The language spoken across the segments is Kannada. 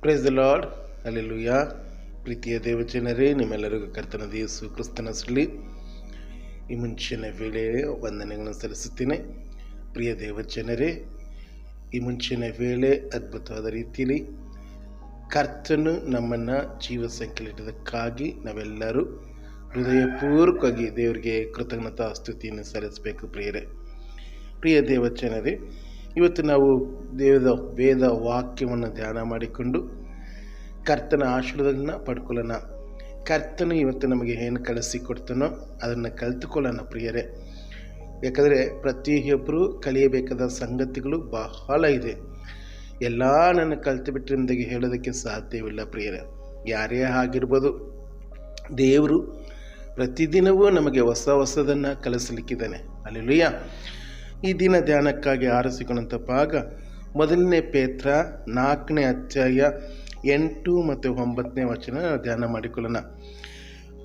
ಪ್ರೇಸ್ ದ ಲಾರ್ಡ್ ಅಲ್ಲೆಲುಯ್ಯ ಪ್ರೀತಿಯ ದೇವಜನರೇ, ನಿಮ್ಮೆಲ್ಲರಿಗೂ ಕರ್ತನ ಯೇಸು ಕ್ರಿಸ್ತನ ಸುಳ್ಳಿ. ಈ ಮುಂಚಿನ ವೇಳೆ ವಂದನೆಗಳನ್ನು ಸಲ್ಲಿಸುತ್ತೇನೆ. ಪ್ರಿಯ ದೇವಜನರೇ, ಈ ಮುಂಚಿನ ವೇಳೆ ಅದ್ಭುತವಾದ ರೀತಿಯಲ್ಲಿ ಕರ್ತನು ನಮ್ಮನ್ನು ಜೀವ ಸಂಖ್ಯೆಲಿಟ್ಟದಕ್ಕಾಗಿ ನಾವೆಲ್ಲರೂ ಹೃದಯಪೂರ್ವಕವಾಗಿ ದೇವರಿಗೆ ಕೃತಜ್ಞತಾ ಸ್ತುತಿಯನ್ನು ಸಲ್ಲಿಸಬೇಕು ಪ್ರಿಯರೇ. ಪ್ರಿಯ ದೇವಚನರೇ ಇವತ್ತು ನಾವು ದೇವದ ವೇದ ವಾಕ್ಯವನ್ನು ಧ್ಯಾನ ಮಾಡಿಕೊಂಡು ಕರ್ತನ ಆಶೀರ್ವಾದವನ್ನು ಪಡ್ಕೊಳ್ಳೋಣ. ಕರ್ತನು ಇವತ್ತು ನಮಗೆ ಏನು ಕಳಿಸಿಕೊಡ್ತಾನೋ ಅದನ್ನು ಕಲಿತುಕೊಳ್ಳೋಣ ಪ್ರಿಯರೇ. ಯಾಕಂದರೆ ಪ್ರತಿಯೊಬ್ಬರು ಕಲಿಯಬೇಕಾದ ಸಂಗತಿಗಳು ಬಹಳ ಇದೆ. ಎಲ್ಲ ನನ್ನ ಕಲಿತು ಬಿಟ್ಟರಿಂದಾಗಿ ಹೇಳೋದಕ್ಕೆ ಸಾಧ್ಯವಿಲ್ಲ ಪ್ರಿಯರೇ. ಯಾರೇ ಆಗಿರ್ಬೋದು ದೇವರು ಪ್ರತಿದಿನವೂ ನಮಗೆ ಹೊಸ ಹೊಸದನ್ನು ಕಲಿಸಲಿಕ್ಕಿದ್ದಾನೆ. ಅಲ್ಲಿಲುಯ್ಯ ಈ ದಿನ ಧ್ಯಾನಕ್ಕಾಗಿ ಆರಿಸಿಕೊಂಡಂಥ ಭಾಗ ಮೊದಲನೇ ಪೇತ್ರ, ನಾಲ್ಕನೇ ಅಧ್ಯಾಯ, ಎಂಟು ಮತ್ತು ಒಂಬತ್ತನೇ ವಚನ ಧ್ಯಾನ ಮಾಡಿಕೊಳ್ಳೋಣ.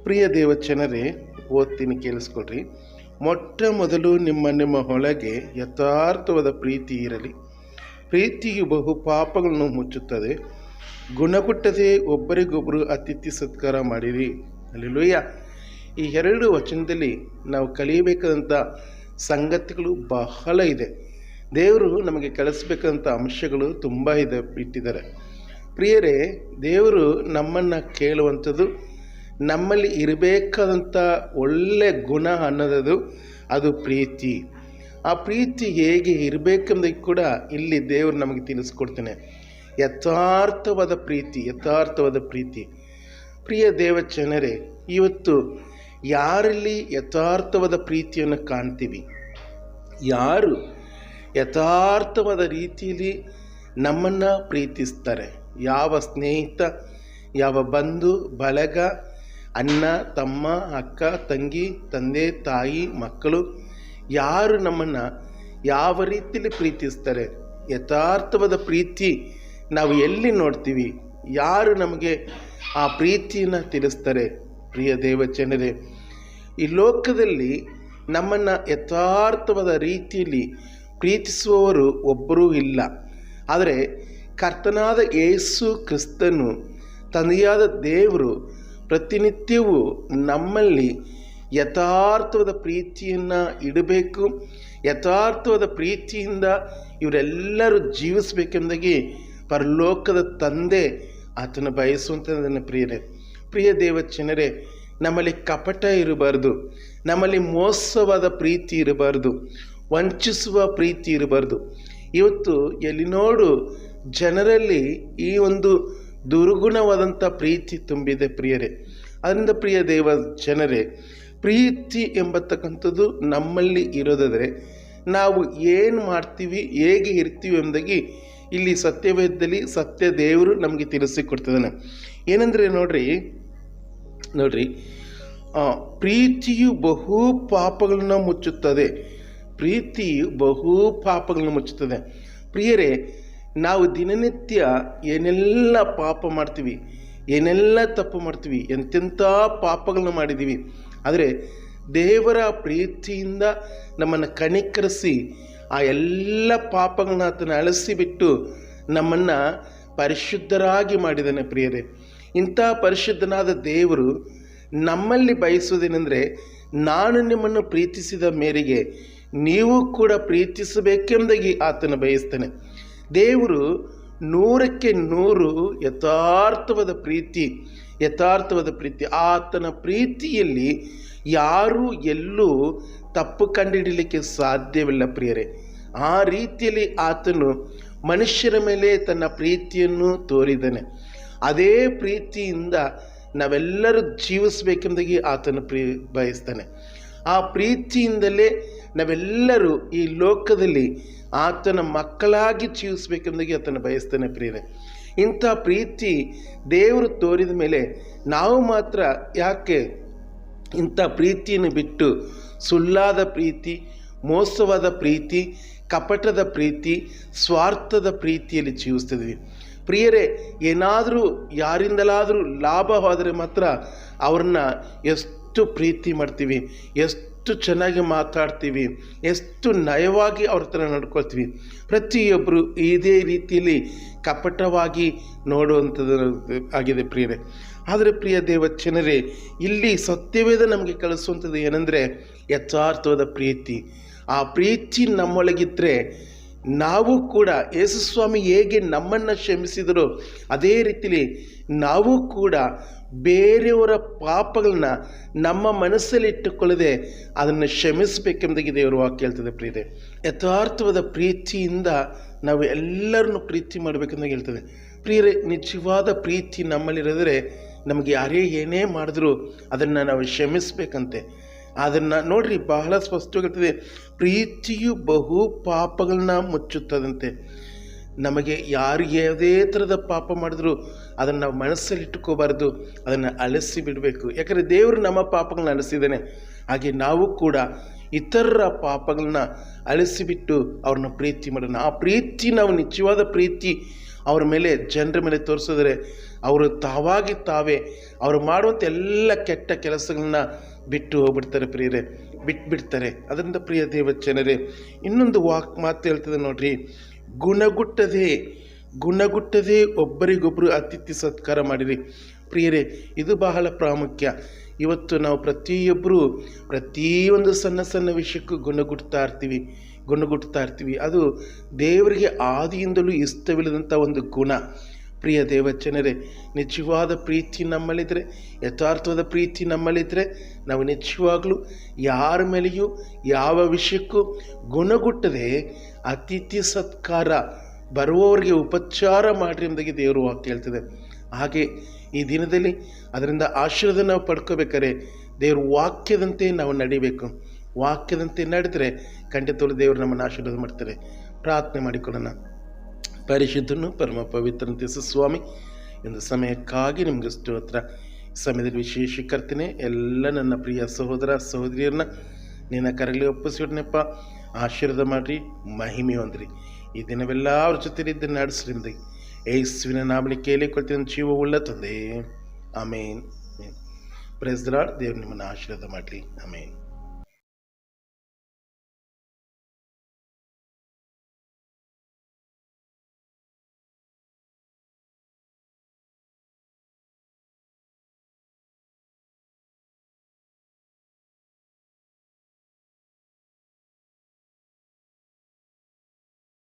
ಪ್ರಿಯ ದೇವಚನರೇ, ಓದ್ತೀನಿ ಕೇಳಿಸ್ಕೊಡ್ರಿ ಮೊಟ್ಟ ಮೊದಲು ನಿಮ್ಮ ನಿಮ್ಮ ಒಳಗೆ ಯಥಾರ್ಥವಾದ ಪ್ರೀತಿ ಇರಲಿ. ಪ್ರೀತಿಯು ಬಹು ಪಾಪಗಳನ್ನು ಮುಚ್ಚುತ್ತದೆ. ಗುಣಗುಟ್ಟದೆ ಒಬ್ಬರಿಗೊಬ್ಬರು ಅತಿಥಿ ಸತ್ಕಾರ ಮಾಡಿರಿ. ಅಲ್ಲಿಲುಯ್ಯ. ಈ ಎರಡು ವಚನದಲ್ಲಿ ನಾವು ಕಲಿಯಬೇಕಾದಂಥ ಸಂಗತಿಗಳು ಬಹಳ ಇದೆ. ದೇವರು ನಮಗೆ ಕಳಿಸ್ಬೇಕಂತ ಅಂಶಗಳು ತುಂಬ ಇದೆ ಇಟ್ಟಿದ್ದಾರೆ. ಪ್ರಿಯರೇ, ದೇವರು ನಮ್ಮನ್ನು ಕೇಳುವಂಥದ್ದು, ನಮ್ಮಲ್ಲಿ ಇರಬೇಕಾದಂಥ ಒಳ್ಳೆ ಗುಣ ಅನ್ನೋದದು ಅದು ಪ್ರೀತಿ. ಆ ಪ್ರೀತಿ ಹೇಗೆ ಇರಬೇಕೆಂದು ಕೂಡ ಇಲ್ಲಿ ದೇವರು ನಮಗೆ ತಿಳಿಸ್ಕೊಡ್ತಾನೆ. ಯಥಾರ್ಥವಾದ ಪ್ರೀತಿ ಯಥಾರ್ಥವಾದ ಪ್ರೀತಿ. ಪ್ರಿಯ ದೇವಚನರೇ ಇವತ್ತು ಯಾರಲ್ಲಿ ಯಥಾರ್ಥವಾದ ಪ್ರೀತಿಯನ್ನು ಕಾಣ್ತೀವಿ? ಯಾರು ಯಥಾರ್ಥವಾದ ರೀತಿಯಲ್ಲಿ ನಮ್ಮನ್ನು ಪ್ರೀತಿಸ್ತಾರೆ? ಯಾವ ಸ್ನೇಹಿತ, ಯಾವ ಬಂಧು, ಬಳಗ, ಅಣ್ಣ, ತಮ್ಮ, ಅಕ್ಕ, ತಂಗಿ, ತಂದೆ, ತಾಯಿ, ಮಕ್ಕಳು ಯಾರು ನಮ್ಮನ್ನು ಯಾವ ರೀತಿಯಲ್ಲಿ ಪ್ರೀತಿಸ್ತಾರೆ? ಯಥಾರ್ಥವಾದ ಪ್ರೀತಿ ನಾವು ಎಲ್ಲಿ ನೋಡ್ತೀವಿ? ಯಾರು ನಮಗೆ ಆ ಪ್ರೀತಿಯನ್ನು ತಿಳಿಸ್ತಾರೆ? ಪ್ರಿಯ ದೇವಚನರೇ ಈ ಲೋಕದಲ್ಲಿ ನಮ್ಮನ್ನು ಯಥಾರ್ಥವಾದ ರೀತಿಯಲ್ಲಿ ಪ್ರೀತಿಸುವವರು ಒಬ್ಬರೂ ಇಲ್ಲ. ಆದರೆ ಕರ್ತನಾದ ಯೇಸು ಕ್ರಿಸ್ತನು, ತಂದೆಯಾದ ದೇವರು ಪ್ರತಿನಿತ್ಯವೂ ನಮ್ಮಲ್ಲಿ ಯಥಾರ್ಥವಾದ ಪ್ರೀತಿಯನ್ನು ಇಡಬೇಕು. ಯಥಾರ್ಥವಾದ ಪ್ರೀತಿಯಿಂದ ಇವರೆಲ್ಲರೂ ಜೀವಿಸಬೇಕೆಂದಾಗಿ ಪರಲೋಕದ ತಂದೆ ಆತನ ಬಯಸುವಂಥದ್ದನ್ನು ಪ್ರಿಯರೇ, ಪ್ರಿಯ ದೇವಚನರೇ ನಮ್ಮಲ್ಲಿ ಕಪಟ ಇರಬಾರ್ದು. ನಮ್ಮಲ್ಲಿ ಮೋಸವಾದ ಪ್ರೀತಿ ಇರಬಾರ್ದು. ವಂಚಿಸುವ ಪ್ರೀತಿ ಇರಬಾರ್ದು. ಇವತ್ತು ಎಲ್ಲಿ ನೋಡು, ಜನರಲ್ಲಿ ಈ ಒಂದು ದುರ್ಗುಣವಾದಂಥ ಪ್ರೀತಿ ತುಂಬಿದೆ ಪ್ರಿಯರೇ. ಅದರಿಂದ ಪ್ರಿಯ ದೇವ ಜನರೇ, ಪ್ರೀತಿ ಎಂಬತಕ್ಕಂಥದ್ದು ನಮ್ಮಲ್ಲಿ ಇರೋದಾದರೆ, ನಾವು ಏನು ಮಾಡ್ತೀವಿ, ಹೇಗೆ ಇರ್ತೀವಿ ಎಂಬುದಾಗಿ ಇಲ್ಲಿ ಸತ್ಯವೇದದಲ್ಲಿ ಸತ್ಯ ದೇವರು ನಮಗೆ ತಿಳಿಸಿಕೊಡ್ತಿದ್ದಾನೆ ಏನಂದರೆ ನೋಡ್ರಿ ನೋಡ್ರಿ ಪ್ರೀತಿಯು ಬಹು ಪಾಪಗಳನ್ನು ಮುಚ್ಚುತ್ತದೆ. ಪ್ರೀತಿಯು ಬಹು ಪಾಪಗಳನ್ನು ಮುಚ್ಚುತ್ತದೆ. ಪ್ರಿಯರೇ, ನಾವು ದಿನನಿತ್ಯ ಏನೆಲ್ಲ ಪಾಪ ಮಾಡ್ತೀವಿ, ಏನೆಲ್ಲ ತಪ್ಪು ಮಾಡ್ತೀವಿ, ಎಂತೆಂಥ ಪಾಪಗಳನ್ನ ಮಾಡಿದ್ದೀವಿ, ಆದರೆ ದೇವರ ಪ್ರೀತಿಯಿಂದ ನಮ್ಮನ್ನು ಕಣಿಕರಿಸಿ ಆ ಎಲ್ಲ ಪಾಪಗಳನ್ನ ಆತನ ಅಳಿಸಿಬಿಟ್ಟು ನಮ್ಮನ್ನು ಪರಿಶುದ್ಧರಾಗಿ ಮಾಡಿದ್ದಾನೆ ಪ್ರಿಯರೇ. ಇಂಥ ಪರಿಶುದ್ಧನಾದ ದೇವರು ನಮ್ಮಲ್ಲಿ ಬಯಸುವುದೇನೆಂದರೆ ನಾನು ನಿಮ್ಮನ್ನು ಪ್ರೀತಿಸಿದ ಮೇರೆಗೆ ನೀವು ಕೂಡ ಪ್ರೀತಿಸಬೇಕೆಂದಾಗಿ ಆತನ ಬಯಸ್ತಾನೆ. ದೇವರು ನೂರಕ್ಕೆ ನೂರು ಯಥಾರ್ಥವಾದ ಪ್ರೀತಿ ಯಥಾರ್ಥವಾದ ಪ್ರೀತಿ. ಆತನ ಪ್ರೀತಿಯಲ್ಲಿ ಯಾರೂ ಎಲ್ಲೂ ತಪ್ಪು ಕಂಡುಹಿಡಲಿಕ್ಕೆ ಸಾಧ್ಯವಿಲ್ಲ ಪ್ರಿಯರೇ. ಆ ರೀತಿಯಲ್ಲಿ ಆತನು ಮನುಷ್ಯರ ಮೇಲೆ ತನ್ನ ಪ್ರೀತಿಯನ್ನು ತೋರಿದ್ದಾನೆ. ಅದೇ ಪ್ರೀತಿಯಿಂದ ನಾವೆಲ್ಲರೂ ಜೀವಿಸಬೇಕೆಂದಾಗಿ ಆತನು ಪ್ರೀ ಬಯಸ್ತಾನೆ. ಆ ಪ್ರೀತಿಯಿಂದಲೇ ನಾವೆಲ್ಲರೂ ಈ ಲೋಕದಲ್ಲಿ ಆತನ ಮಕ್ಕಳಾಗಿ ಜೀವಿಸಬೇಕೆಂದಾಗಿ ಆತನ ಬಯಸ್ತಾನೆ ಪ್ರಿಯರೇ. ಇಂಥ ಪ್ರೀತಿ ದೇವರು ತೋರಿದ ಮೇಲೆ ನಾವು ಮಾತ್ರ ಯಾಕೆ ಇಂಥ ಪ್ರೀತಿಯನ್ನು ಬಿಟ್ಟು ಸುಳ್ಳಾದ ಪ್ರೀತಿ, ಮೋಸವಾದ ಪ್ರೀತಿ, ಕಪಟದ ಪ್ರೀತಿ, ಸ್ವಾರ್ಥದ ಪ್ರೀತಿಯಲ್ಲಿ ಜೀವಿಸ್ತಿದ್ವಿ ಪ್ರಿಯರೇ, ಏನಾದರೂ ಯಾರಿಂದಲಾದರೂ ಲಾಭವಾದರೆ ಮಾತ್ರ ಅವ್ರನ್ನ ಎಷ್ಟು ಪ್ರೀತಿ ಮಾಡ್ತೀವಿ, ಎಷ್ಟು ಚೆನ್ನಾಗಿ ಮಾತಾಡ್ತೀವಿ, ಎಷ್ಟು ನಯವಾಗಿ ಅವ್ರ ಹತ್ರ ನಡ್ಕೊಳ್ತೀವಿ. ಪ್ರತಿಯೊಬ್ಬರು ಇದೇ ರೀತಿಯಲ್ಲಿ ಕಪಟವಾಗಿ ನೋಡುವಂಥದ್ದು ಆಗಿದೆ ಪ್ರಿಯರೇ. ಆದರೆ ಪ್ರಿಯ ದೇವಚನರೇ, ಇಲ್ಲಿ ಸತ್ಯವೇದ ನಮಗೆ ಕಳಿಸುವಂಥದ್ದು ಏನಂದರೆ ಯಥಾರ್ಥವಾದ ಪ್ರೀತಿ. ಆ ಪ್ರೀತಿ ನಮ್ಮೊಳಗಿದ್ದರೆ ನಾವು ಕೂಡ ಯೇಸುಸ್ವಾಮಿ ಹೇಗೆ ನಮ್ಮನ್ನು ಕ್ಷಮಿಸಿದರೋ ಅದೇ ರೀತಿಲಿ ನಾವು ಕೂಡ ಬೇರೆಯವರ ಪಾಪಗಳನ್ನ ನಮ್ಮ ಮನಸ್ಸಲ್ಲಿ ಇಟ್ಟುಕೊಳ್ಳದೆ ಅದನ್ನು ಕ್ಷಮಿಸಬೇಕೆಂಬುದಾಗಿ ದೇವರು ವಾಕ್ಯ ಹೇಳ್ತದೆ ಪ್ರೀತಿ ಯಥಾರ್ಥವಾದ ಪ್ರೀತಿಯಿಂದ ನಾವು ಎಲ್ಲರನ್ನು ಪ್ರೀತಿ ಮಾಡಬೇಕೆಂದಾಗ ಹೇಳ್ತದೆ. ಪ್ರಿಯರೇ, ನಿಜವಾದ ಪ್ರೀತಿ ನಮ್ಮಲ್ಲಿರೋದ್ರೆ ನಮಗೆ ಯಾರೇ ಏನೇ ಮಾಡಿದ್ರೂ ಅದನ್ನು ನಾವು ಕ್ಷಮಿಸಬೇಕಂತೆ. ಅದನ್ನು ನೋಡ್ರಿ ಬಹಳ ಸ್ಪಷ್ಟವಾಗಿರ್ತದೆ ಪ್ರೀತಿಯು ಬಹು ಪಾಪಗಳನ್ನ ಮುಚ್ಚುತ್ತದಂತೆ. ನಮಗೆ ಯಾರು ಯಾವುದೇ ಥರದ ಪಾಪ ಮಾಡಿದ್ರು ಅದನ್ನು ನಾವು ಮನಸ್ಸಲ್ಲಿ ಇಟ್ಟುಕೋಬಾರ್ದು ಅದನ್ನು ಅಲಸಿ ಬಿಡಬೇಕು. ಯಾಕಂದರೆ ದೇವರು ನಮ್ಮ ಪಾಪಗಳನ್ನ ಅಳಿಸಿದ್ದಾನೆ. ಹಾಗೆ ನಾವು ಕೂಡ ಇತರರ ಪಾಪಗಳನ್ನ ಅಳಿಸಿಬಿಟ್ಟು ಅವ್ರನ್ನ ಪ್ರೀತಿ ಮಾಡೋಣ. ಆ ಪ್ರೀತಿ ನಾವು ನಿಜವಾದ ಪ್ರೀತಿ ಅವ್ರ ಮೇಲೆ, ಜನರ ಮೇಲೆ ತೋರಿಸಿದ್ರೆ, ಅವರು ತಾವಾಗಿ ತಾವೇ ಅವರು ಮಾಡುವಂಥ ಎಲ್ಲ ಕೆಟ್ಟ ಕೆಲಸಗಳನ್ನ ಬಿಟ್ಟು ಹೋಗ್ಬಿಡ್ತಾರೆ ಪ್ರಿಯರೇ, ಬಿಟ್ಬಿಡ್ತಾರೆ. ಅದರಿಂದ ಪ್ರಿಯ ದೇವಚನರೇ ಇನ್ನೊಂದು ವಾಕ್ ಮಾತು ಹೇಳ್ತದೆ ನೋಡ್ರಿ. ಗುಣಗುಟ್ಟದೆ ಗುಣಗುಟ್ಟದೆ ಒಬ್ಬರಿಗೊಬ್ಬರು ಅತಿಥಿ ಸತ್ಕಾರ ಮಾಡಿರಿ. ಪ್ರಿಯರೇ, ಇದು ಬಹಳ ಪ್ರಾಮುಖ್ಯ. ಇವತ್ತು ನಾವು ಪ್ರತಿಯೊಬ್ಬರು ಪ್ರತಿಯೊಂದು ಸಣ್ಣ ಸಣ್ಣ ವಿಷಯಕ್ಕೂ ಗುಣಗುಟ್ತಾ ಇರ್ತೀವಿ ಗುಣಗುಟ್ತಾ ಇರ್ತೀವಿ. ಅದು ದೇವರಿಗೆ ಆದಿಯಿಂದಲೂ ಇಷ್ಟವಿಲ್ಲದಂಥ ಒಂದು ಗುಣ. ಪ್ರಿಯ ದೇವಚನರೇ ನಿಜವಾದ ಪ್ರೀತಿ ನಮ್ಮಲ್ಲಿದ್ದರೆ ಯಥಾರ್ಥವಾದ ಪ್ರೀತಿ ನಮ್ಮಲ್ಲಿದ್ದರೆ ನಾವು ನಿಜವಾಗಲೂ ಯಾರ ಮೇಲೆಯೂ, ಯಾವ ವಿಷಯಕ್ಕೂ ಗುಣಗುಟ್ಟದೆ ಅತಿಥಿ ಸತ್ಕಾರ ಬರುವವರಿಗೆ ಉಪಚಾರ ಮಾಡಿರಿ ಎಂಬುದಾಗಿ ದೇವರು ವಾಕ್ಯ ಹೇಳ್ತದೆ. ಹಾಗೆ ಈ ದಿನದಲ್ಲಿ ಅದರಿಂದ ಆಶೀರ್ವಾದ ನಾವು ಪಡ್ಕೋಬೇಕಾದ್ರೆ ದೇವ್ರ ವಾಕ್ಯದಂತೆ ನಾವು ನಡಿಬೇಕು. ವಾಕ್ಯದಂತೆ ನಡೆದರೆ ಖಂಡಿತವೂ ದೇವರು ನಮ್ಮನ್ನು ಆಶೀರ್ವಾದ ಮಾಡ್ತಾರೆ. ಪ್ರಾರ್ಥನೆ ಮಾಡಿಕೊಳ್ಳೋಣ. ಪರಿಶುದ್ಧನು ಪರಮ ಪವಿತ್ರ ಸ್ವಾಮಿ. ಎಂದು ಸಮಯಕ್ಕಾಗಿ ನಿಮಗೆ ಸ್ತೋತ್ರ. ಸಮಯದಲ್ಲಿ ವಿಶೇಷ ಕರ್ತೀನಿ, ಎಲ್ಲ ನನ್ನ ಪ್ರಿಯ ಸಹೋದರ ಸಹೋದರಿಯರನ್ನ ನಿನ್ನ ಕರಲಿ ಒಪ್ಪಿಸಿಡ್ನಪ್ಪ ಆಶೀರ್ವಾದ ಮಾಡಿರಿ, ಮಹಿಮೆ ಹೊಂದ್ರಿ. ಈ ದಿನವೆಲ್ಲ ಅವ್ರ ಜೊತೆಲಿದ್ದು ನಡೆಸ್ರಿಂದ ಏಸುವಿನ ನಾಮಲಿ ಜೀವ ಜೀವವುಳ್ಳ ತಂದೆ. ಆಮೇನ್. ಪ್ರೆಸ್ ದೇವ್ರು ನಿಮ್ಮನ್ನು ಆಶೀರ್ವಾದ ಮಾಡಲಿ. ಆಮೇನ್.